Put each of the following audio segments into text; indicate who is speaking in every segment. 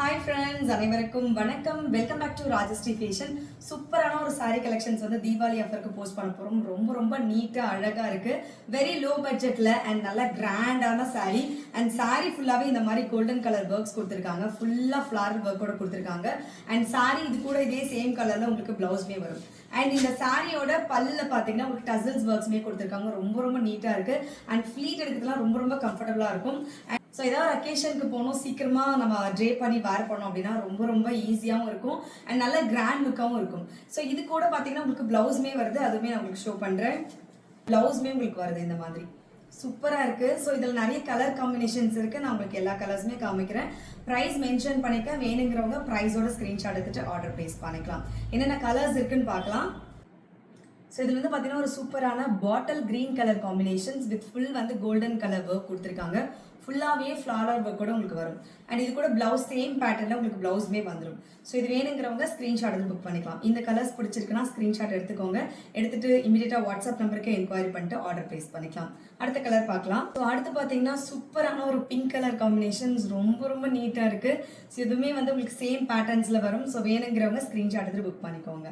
Speaker 1: Hi friends அனைவருக்கும் வணக்கம். Welcome back to Rajashree fashion சூப்பரான ஒரு saree கலெக்ஷன்ஸ் வந்து தீபாவளி ஆஃபருக்கு போஸ்ட் பண்ண போகிறோம் ரொம்ப ரொம்ப நீட்டாக அழகாக இருக்குது வெரி லோ பட்ஜெட்டில் அண்ட் நல்ல கிராண்டான saree. அண்ட் சாரீ ஃபுல்லாகவே இந்த மாதிரி கோல்டன் கலர் ஒர்க்ஸ் கொடுத்துருக்காங்க. ஃபுல்லாக ஃப்ளாரல் ஒர்க்கோட கொடுத்துருக்காங்க. அண்ட் saree இது கூட இதே சேம் கலரில் உங்களுக்கு ப்ளவுஸ்மே வரும். அண்ட் இந்த சாரியோட பல்லில் பார்த்தீங்கன்னா உங்களுக்கு டசல்ஸ் ஒர்க்ஸ்மே கொடுத்துருக்காங்க. ரொம்ப ரொம்ப நீட்டாக இருக்குது அண்ட் ஃப்ளீட் எடுக்கிறதுலாம் ரொம்ப ரொம்ப கம்ஃபர்டபுளாக இருக்கும். ஸோ ஏதாவது அக்கேஷனுக்கு போகணும். சீக்கிரமாக நம்ம ட்ரே பண்ணி வேர் பண்ணோம் அப்படின்னா ரொம்ப ரொம்ப ஈஸியாகவும் இருக்கும். அண்ட் நல்ல கிராண்ட் லுக்காகவும் இருக்கும். ஸோ இது கூட பார்த்தீங்கன்னா உங்களுக்கு ப்ளவுஸ்மே வருது. அதுவுமே நான் உங்களுக்கு ஷோ பண்ணுறேன் ப்ளவுஸ்மே உங்களுக்கு வருது இந்த மாதிரி. சூப்பராக இருக்குது ஸோ இதில் நிறைய கலர் காம்பினேஷன்ஸ் இருக்குது நான் உங்களுக்கு எல்லா கலர்ஸுமே காமிக்கிறேன். ப்ரைஸ் மென்ஷன் பண்ணிக்க வேணுங்கிறவங்க ப்ரைஸோட ஸ்க்ரீன்ஷாட் எடுத்துகிட்டு ஆர்டர் ப்ளேஸ் பண்ணிக்கலாம். என்னென்ன கலர்ஸ் இருக்குன்னு பார்க்கலாம். ஸோ இதில் வந்து பார்த்தீங்கன்னா ஒரு சூப்பரான bottle green colour combinations with full வந்து கோல்டன் கலர் ஒர்க் கொடுத்துருக்காங்க. ஃபுல்லாகவே ஃப்ளாரல் ஒர்க் கூட உங்களுக்கு வரும். அண்ட் இது கூட ப்ளவுஸ் சேம் பேட்டர்னில் உங்களுக்கு ப்ளவுஸ்மே வந்துடும் ஸோ இது வேணுங்கிறவங்க ஸ்க்ரீன்ஷாட் எடுத்து புக் பண்ணிக்கலாம். இந்த கலர்ஸ் பிடிச்சிருக்குன்னா ஸ்க்ரீன்ஷாட் எடுத்துக்கோங்க. எடுத்துட்டு இமீடியட்டாக வாட்ஸ்அப் நம்பருக்கு என்கொயரி பண்ணிட்டு ஆர்டர் ப்ளேஸ் பண்ணிக்கலாம். அடுத்த கலர் பார்க்கலாம். ஸோ அடுத்து பார்த்தீங்கன்னா சூப்பரான ஒரு பிங்க் கலர் காம்பினேஷன்ஸ் ரொம்ப ரொம்ப நீட்டாக இருக்குது ஸோ இதுவுமே வந்து உங்களுக்கு சேம் பேட்டர்ன்ஸில் வரும். ஸோ வேணுங்கிறவங்க ஸ்க்ரீன்ஷாட் எடுத்து புக் பண்ணிக்கோங்க.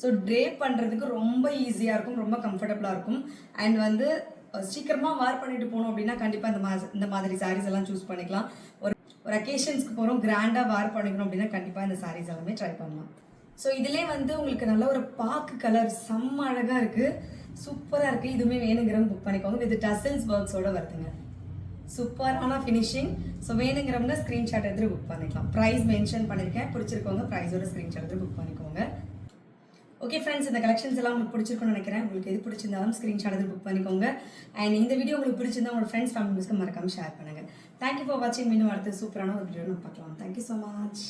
Speaker 1: ஸோ ட்ரேப் பண்ணுறதுக்கு ரொம்ப ஈஸியாக இருக்கும் ரொம்ப கம்ஃபர்டபுளாக இருக்கும். அண்ட் வந்து சீக்கிரமாக வார் வேர் பண்ணிட்டு போனோம் அப்படின்னா கண்டிப்பாக இந்த மா இந்த மாதிரி சாரீஸ் எல்லாம் சூஸ் பண்ணிக்கலாம். ஒரு ஒரு அக்கேஷன்ஸ்க்கு போகிறோம் கிராண்டாக வேர் பண்ணிக்கணும் அப்படின்னா கண்டிப்பாக இந்த சாரீஸ் எல்லாமே ட்ரை பண்ணலாம். ஸோ இதிலே வந்து உங்களுக்கு நல்ல ஒரு பாக்கு கலர் செம்ம அழகாக இருக்குது சூப்பராக இருக்குது இதுவுமே வேணுங்கிறவங்க புக் பண்ணிக்கோங்க. வித் டசல்ஸ் ஒர்க்ஸோட வருதுங்க. சூப்பரான ஃபினிஷிங் ஸோ வேணுங்கிறவங்க ஸ்க்ரீன்ஷாட் எடுத்து புக் பண்ணிக்கலாம். ப்ரைஸ் மென்ஷன் பண்ணியிருக்கேன் பிடிச்சிருக்கவங்க ப்ரைஸோட ஸ்க்ரீன்ஷாட் எடுத்து புக் பண்ணிக்கோங்க. ஓகே ஃப்ரெண்ட்ஸ் இந்த கலெக்ஷன்ஸ் எல்லாம் உங்களுக்கு பிடிச்சிருக்கும்னு நினைக்கிறேன். உங்களுக்கு எது பிடிச்சிருந்தாலும் ஸ்க்ரீன்ஷாட் எடுத்து புக் பண்ணிக்கோங்க. அண்ட் இந்த வீடியோ உங்களுக்கு பிடிச்சிருந்தா உங்களோட ஃப்ரெண்ட்ஸ் ஃபேமிலிஸ்க்கு மறக்காம ஷேர் பண்ணுங்க. தேங்க்யூ ஃபார் வாட்சிங் மீண்டும் அடுத்து சூப்பரான ஒரு வீடியோ நம்ம பார்க்கலாம். Thank you so much